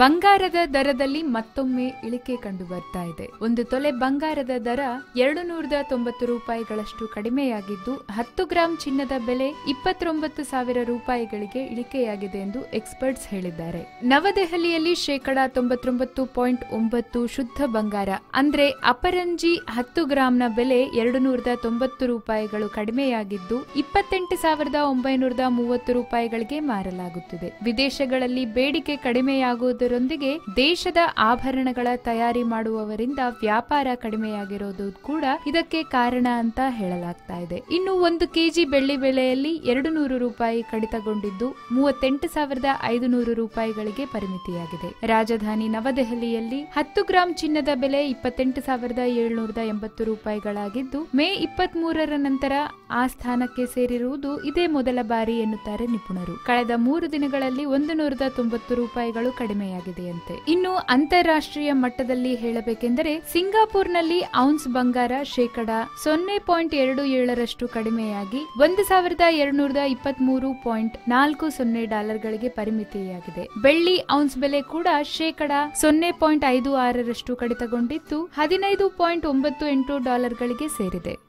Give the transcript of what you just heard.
ಬಂಗಾರದ ದರದಲ್ಲಿ ಮತ್ತೊಮ್ಮೆ ಇಳಿಕೆ ಕಂಡು ಬರ್ತಾ ಇದೆ. ಒಂದು ತೊಲೆ ಬಂಗಾರದ ದರ ಎರಡು ನೂರದ ತೊಂಬತ್ತು ರೂಪಾಯಿಗಳಷ್ಟು ಕಡಿಮೆಯಾಗಿದ್ದು, ಹತ್ತು ಗ್ರಾಂ ಚಿನ್ನದ ಬೆಲೆ ಇಪ್ಪತ್ತೊಂಬತ್ತು ಸಾವಿರ ರೂಪಾಯಿಗಳಿಗೆ ಇಳಿಕೆಯಾಗಿದೆ ಎಂದು ಎಕ್ಸ್ಪರ್ಟ್ಸ್ ಹೇಳಿದ್ದಾರೆ. ನವದೆಹಲಿಯಲ್ಲಿ ಶೇಕಡಾ ತೊಂಬತ್ತೊಂಬತ್ತು ಪಾಯಿಂಟ್ ಒಂಬತ್ತು ಶುದ್ಧ ಬಂಗಾರ, ಅಂದ್ರೆ ಅಪರಂಜಿ ಹತ್ತು ಗ್ರಾಂನ ಬೆಲೆ ಎರಡು ನೂರದ ತೊಂಬತ್ತು ರೂಪಾಯಿಗಳು ಕಡಿಮೆಯಾಗಿದ್ದು, ಇಪ್ಪತ್ತೆಂಟು ಸಾವಿರದ ಒಂಬೈನೂರದ ಮೂವತ್ತು ರೂಪಾಯಿಗಳಿಗೆ ಮಾರಲಾಗುತ್ತಿದೆ. ವಿದೇಶಗಳಲ್ಲಿ ಬೇಡಿಕೆ ಕಡಿಮೆಯಾಗುವುದರೊಂದಿಗೆ ದೇಶದ ಆಭರಣಗಳ ತಯಾರಿ ಮಾಡುವವರಿಂದ ವ್ಯಾಪಾರ ಕಡಿಮೆಯಾಗಿರೋದು ಕೂಡ ಇದಕ್ಕೆ ಕಾರಣ ಅಂತ ಹೇಳಲಾಗ್ತಾ ಇದೆ. ಇನ್ನು ಒಂದು ಕೆಜಿ ಬೆಳ್ಳಿ ಬೆಲೆಯಲ್ಲಿ ಎರಡು ನೂರು ರೂಪಾಯಿ ಕಡಿತಗೊಂಡಿದ್ದು ಮೂವತ್ತೆಂಟು ಸಾವಿರದ ಐದು ನೂರು ರೂಪಾಯಿಗಳಿಗೆ ಪರಿಮಿತಿಯಾಗಿದೆ. ರಾಜಧಾನಿ ನವದೆಹಲಿಯಲ್ಲಿ ಹತ್ತು ಗ್ರಾಂ ಚಿನ್ನದ ಬೆಲೆ ಇಪ್ಪತ್ತೆಂಟು ಸಾವಿರದ ಏಳ್ನೂರದ ಎಂಬತ್ತು ರೂಪಾಯಿಗಳಾಗಿದ್ದು ಮೇ ಇಪ್ಪತ್ತ್ ನಂತರ ಆ ಸ್ಥಾನಕ್ಕೆ ಸೇರಿರುವುದು ಇದೇ ಮೊದಲ ಬಾರಿ ಎನ್ನುತ್ತಾರೆ ನಿಪುಣರು. ಕಳೆದ ಮೂರು ದಿನಗಳಲ್ಲಿ ಒಂದು ನೂರದ ತೊಂಬತ್ತು ರೂಪಾಯಿಗಳು ಕಡಿಮೆಯಾಗಿದೆಯಂತೆ. ಇನ್ನು ಅಂತಾರಾಷ್ಟ್ರೀಯ ಮಟ್ಟದಲ್ಲಿ ಹೇಳಬೇಕೆಂದರೆ ಸಿಂಗಾಪುರ್ನಲ್ಲಿ ಔನ್ಸ್ ಬಂಗಾರ ಶೇಕಡ ಸೊನ್ನೆ ಪಾಯಿಂಟ್ ಎರಡು ಏಳರಷ್ಟು ಕಡಿಮೆಯಾಗಿ ಒಂದು ಸಾವಿರದ ಎರಡ್ನೂರದ ಇಪ್ಪತ್ತ್ ಮೂರು ಪಾಯಿಂಟ್ ನಾಲ್ಕು ಸೊನ್ನೆ ಡಾಲರ್ಗಳಿಗೆ ಪರಿಮಿತಿಯಾಗಿದೆ. ಬೆಳ್ಳಿ ಔನ್ಸ್ ಬೆಲೆ ಕೂಡ ಶೇಕಡ ಸೊನ್ನೆ ಪಾಯಿಂಟ್ ಐದು ಆರರಷ್ಟು ಕಡಿತಗೊಂಡಿದ್ದು ಹದಿನೈದು ಪಾಯಿಂಟ್ ಒಂಬತ್ತು ಎಂಟು ಡಾಲರ್ಗಳಿಗೆ ಸೇರಿದೆ.